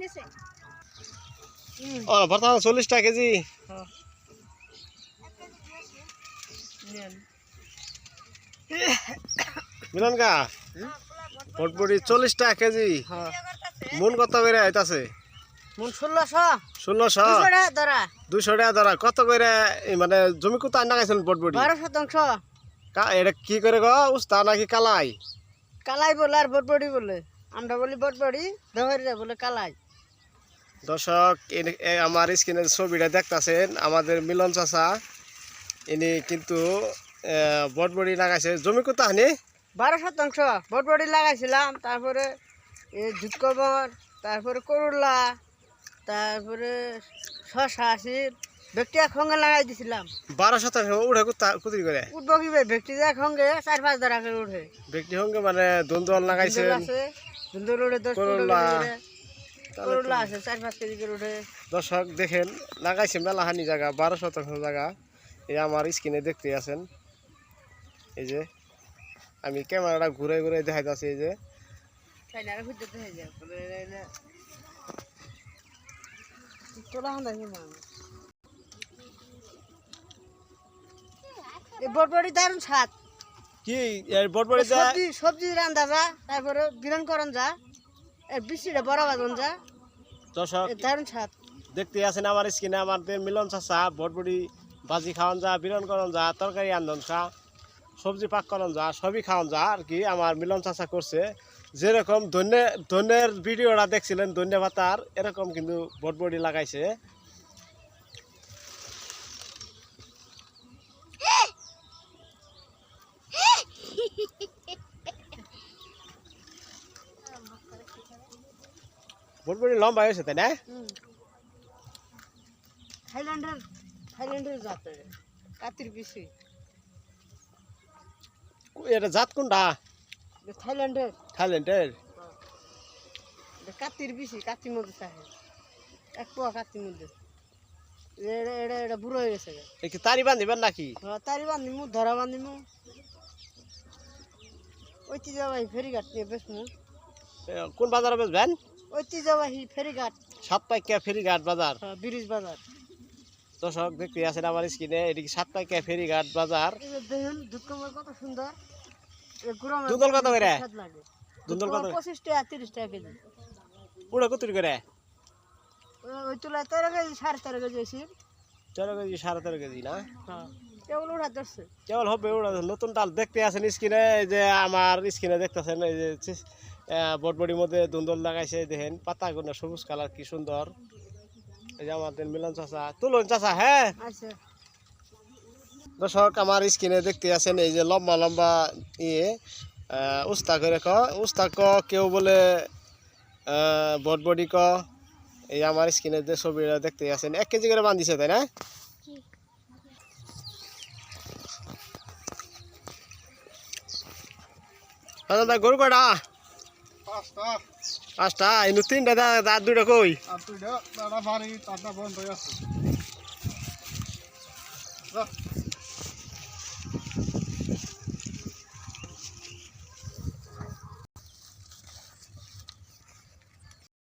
নিছে ও ভর্তা চল্লিশ টাকা কেজি। মিলন চল্লিশ টাকা কেজি। হ্যাঁ মন কত করে আইতাছে? মন ষোলোশো ষোলোশো দুশো টাকা ধরা ধরা। কত করে মানে জমি কোথায় আন্না গেছেন বটবড়ি বারো শতাংশ। এটা কি করে গো? উস্তা নাকি কালাই? কালাই বলে আর বটবড়ি বলে। আমরা বলি বটবড়ি ব্যবহারীরা বলে কালাই। দর্শক আমার স্ক্রিনে ছবিটা দেখতাছেন আমাদের মিলন চাচা। ইনি কিন্তু বটবড়ি লাগাইছে। জমি কোথায় আনি বারো শতাংশ। বটবড়ি লাগাইছিলাম তারপরে ঝুটকবর তারপরে করলা তারপরে শশা আসিল ব্যক্তি সঙ্গে লাগাই দিছিলাম। বারো শতাংশ উঠে কুতি করে? উঠবো কি? ব্যক্তি এক সঙ্গে চার পাঁচ ধরা করে উঠে। ব্যক্তি সঙ্গে মানে দ্বন্দ্ব লাগাইছেন। ধুন্দুল আছে উঠে দশ করলা। করলা আছে চার পাঁচ কেজি করে উঠে দর্শক দেখেন লাগাইছে মেলাহানি জায়গা বারো শতাংশ জায়গা। এই আমার স্ক্রিনে দেখতে আছেন। এই যে আমি ক্যামেরাটা ঘুরে ঘুরে দেখাইতেছি এই যে। দারুণ স্বাদ কি সবজি সবজি রান্ধা যা তারপরে বিরান করন যা। বৃষ্টিটা বড় বাজন যা। দর্শক দারুণ স্বাদ। দেখতে আছেন আমার স্কিনে আমাদের মিলন চাষা বটবড়ি ভাজি খাওয়ান যা বিরন করন যা তরকারি আন্দন খা সবজি পাক করন যা সবই খাওয়ান যা আর কি আমার মিলন চাষা করছে। যেরকম ধন্যে ধন্যের ভিডিওটা দেখছিলেন ধন্যবাদ তার এরকম কিন্তু বটবড়ি লাগাইছে। বটবড়ি লম্বা হয়েছে তাই না। থাইল্যান্ডের থাইল্যান্ডের জাত এটা। কাতির পিসি। এটা জাত কোনটা? থাইল্যান্ডের। থাইল্যান্ডের। কাতির পিসি কাতির মধ্যে থাকে এক পোয়া কাতির মধ্যে এটা এটা এটা বুড়ো হয়ে গেছে কি তারি বান্ধিবেন নাকি? হ্যাঁ, তারি বান্ধিমু ধরা বান্ধিমু। ঐতিহ্যবাহী ফেরিঘাট নিয়ে বেসমু এ, কোন বাজারে বেচবেন? ঐতিহ্যবাহী ফেরিঘাট। সাতপাইকা ফেরিঘাট বাজার। হ্যাঁ, ব্রিজ বাজার। দর্শক দেখতে আছেন আমার স্ক্রিনে এদিকে সাতপাইকা ফেরিঘাট বাজার। দেখুন দুধ কমল কত সুন্দর। দুধল কত করে? স্বাদ লাগে। দুধল কত? পঁচিশ টাকা তিরিশ টাকা কেজি। পুরো কত করে? ওই- তেরো কেজি সাড়ে তেরো কেজি হয়েছে তেরো কেজি সাড়ে তেরো কেজি না? হ্যাঁ কেবল উঠা ধরছে। কেবল হবে ওরা নতুন ডাল দেখতে আছেন স্ক্রিনে এই যে আমার স্ক্রিনে দেখতেছেন এই যে বটবডির মধ্যে দুন্দল লাগাইছে দেখেন পাতাগুলো সবুজ কালার কি সুন্দর। এই যে আমাদের মিলন চাষা তুলন চাষা হ্যাঁ? আচ্ছা। দর্শক আমার স্ক্রিনে দেখতে আছেন এই যে লম্বা লম্বা ইয়ে উস্তা করে ক উস্তা ক কেউ বলে বটবডি ক। এই আমার স্ক্রিনে যে ছবিটা দেখতে আছেন এক কেজি করে বান্ধিছে তাই না? গরু কটা এই ইনু তিনটা দা- দাঁত দুটা কই? দুইটা দাদা বাড়ি তারটা বন্ধ হয়ে আছে।